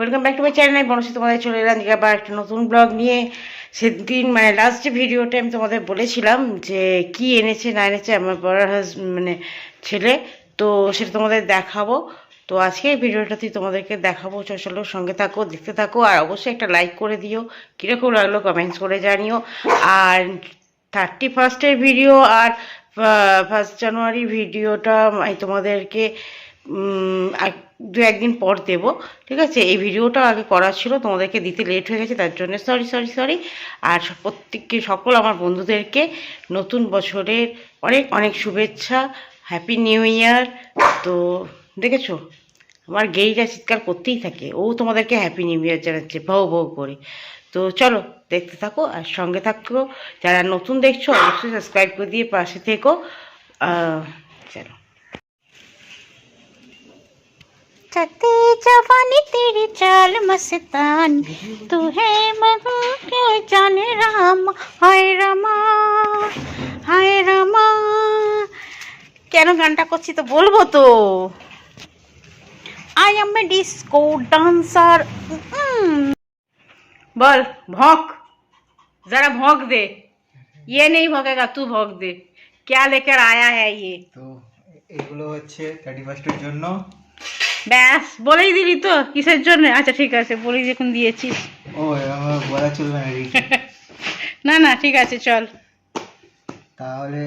Welcome back to my channel Banashree তোমাদের চলে এলাম আবার একটা নতুন ব্লগ নিয়ে। সেদিন মানে লাস্ট ভিডিওটা আমি তোমাদের বলেছিলাম যে কি এনেছে, না এনেছে, আমার বড় হাজ মানে ছেলে, তো সেটা তোমাদের দেখাবো। তো আজকে এই ভিডিওটাতে তোমাদেরকে দেখাবো, চলো সঙ্গে থাকো, দেখতে থাকো, আর অবশ্যই একটা লাইক করে দিও। কীরকম লাগল কমেন্টস করে জানিও। আর থার্টি ফার্স্টের ভিডিও আর ফার্স্ট জানুয়ারি ভিডিওটা তোমাদেরকে দু একদিন পর দেব, ঠিক আছে? এই ভিডিওটা আগে করা ছিল, তোমাদেরকে দিতে লেট হয়ে গেছে, তার জন্য সরি সরি সরি আর প্রত্যেককে, সকল আমার বন্ধুদেরকে নতুন বছরের অনেক অনেক শুভেচ্ছা হ্যাপি নিউ ইয়ার তো দেখেছ? আমার গেইটা চিৎকার করতেই থাকে, ও তোমাদেরকে হ্যাপি নিউ ইয়ার জানাচ্ছে, ভৌ ভৌ করে। তো চলো, দেখতে থাকো আর সঙ্গে থাকো। যারা নতুন দেখছ, অবশ্যই সাবস্ক্রাইব করে দিয়ে পাশে থেকো। চলো। चते जवानी तेरी चाल मस्तानी तू है मधु के जाने राम हाय रामा हाय रामा কেন গানটা করছি তো বলবো তো I am a disco dancer বল भौंक जरा भौंक दे ये नहीं भौंकेगा तू भौंक दे क्या लेकर आया है ये তো এগুলো হচ্ছে থার্টি ফার্স্টের জন্য ব্যাস বলেই দিলি তো কিসের জন্য? আচ্ছা ঠিক আছে বলেই যখন দিয়েছিস ও বলা চলবে না না না ঠিক আছে চল। তাহলে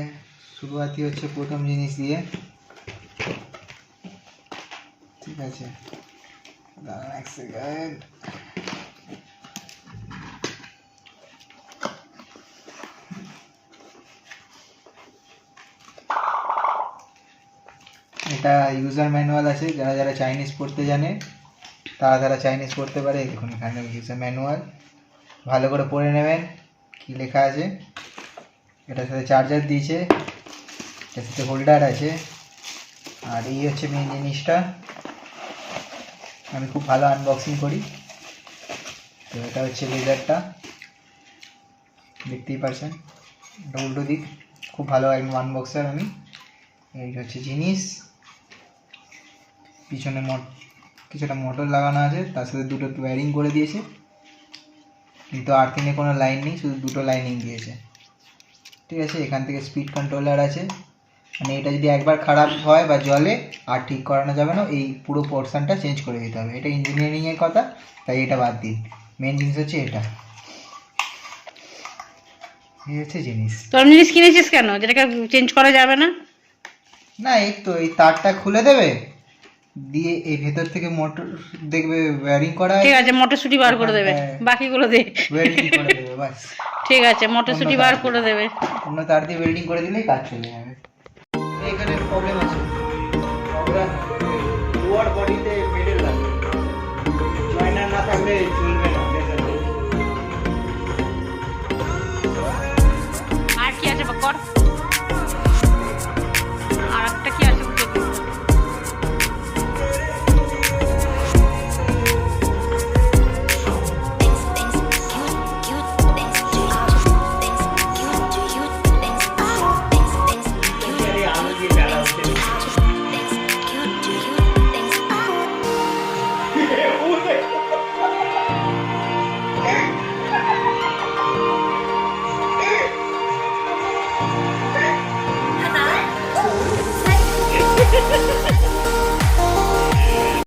শুরুয়াতি হচ্ছে প্রথম জিনিস দিয়ে। ঠিক আছে। দাঁড়ান এক সেকেন্ড। এটা ইউজার ম্যানুয়াল আছে, যারা যারা চাইনিজ পড়তে জানে, তারা তারা চাইনিজ পড়তে পারে। দেখুন, এখানে ইউজার ম্যানুয়াল ভালো করে পড়ে নেবেন, কি লেখা আছে? এটার সাথে চার্জার দিয়েছে, এটার সাথে হোল্ডার আছে। আর এই হচ্ছে মেন জিনিসটা। আমি খুব ভালো আনবক্সিং করি। তো এটা হচ্ছে লেজারটা দেখতেই পারছেন এটা উল্টো দিক। খুব ভালো আনবক্সার আমি। এই হচ্ছে জিনিস। পিছনে মট কিছুটা মোটর লাগানো আছে তার সাথে দুটো ওয়্যারিং করে দিয়েছে। কিন্তু আর্থিংয়ে কোনো লাইন নেই শুধু দুটো লাইনিং দিয়েছে। ঠিক আছে এখান থেকে স্পিড কন্ট্রোলার আছে। মানে এটা যদি একবার খারাপ হয় বা জলে আর ঠিক করানো যাবে না এই পুরো পোর্শনটা চেঞ্জ করে দিতে হবে। এটা ইঞ্জিনিয়ারিংয়ের কথা তাই এটা বাদ দিন। মেন জিনিস হচ্ছে এটা। এই হচ্ছে জিনিস। তোর জিনিস কিনেছিস কেন? যেটাকে চেঞ্জ করা যাবে না? না এই তো এই তারটা খুলে দেবে? দিয়ে এই ভেতর থেকে মোটর দেখবে ওয়্যারিং করা ঠিক আছে মটরশুটি বার করে হ্যাঁ, দেবে। হ্যাঁ। বাকিগুলো দে। ওয়্যারিং করে দেবে বাস। ঠিক আছে মটরশুটি বার করে দেবে। অন্য তার দিয়ে ওয়েল্ডিং করে দিলেই কাজ চলে যাবে। এখানে প্রবলেম আছে। প্রবলেম লোয়ার বডিতে মেডেল লাগে জয়েনার না থাকলে চলবে না। আর কি আছে কর। Ha ha ha!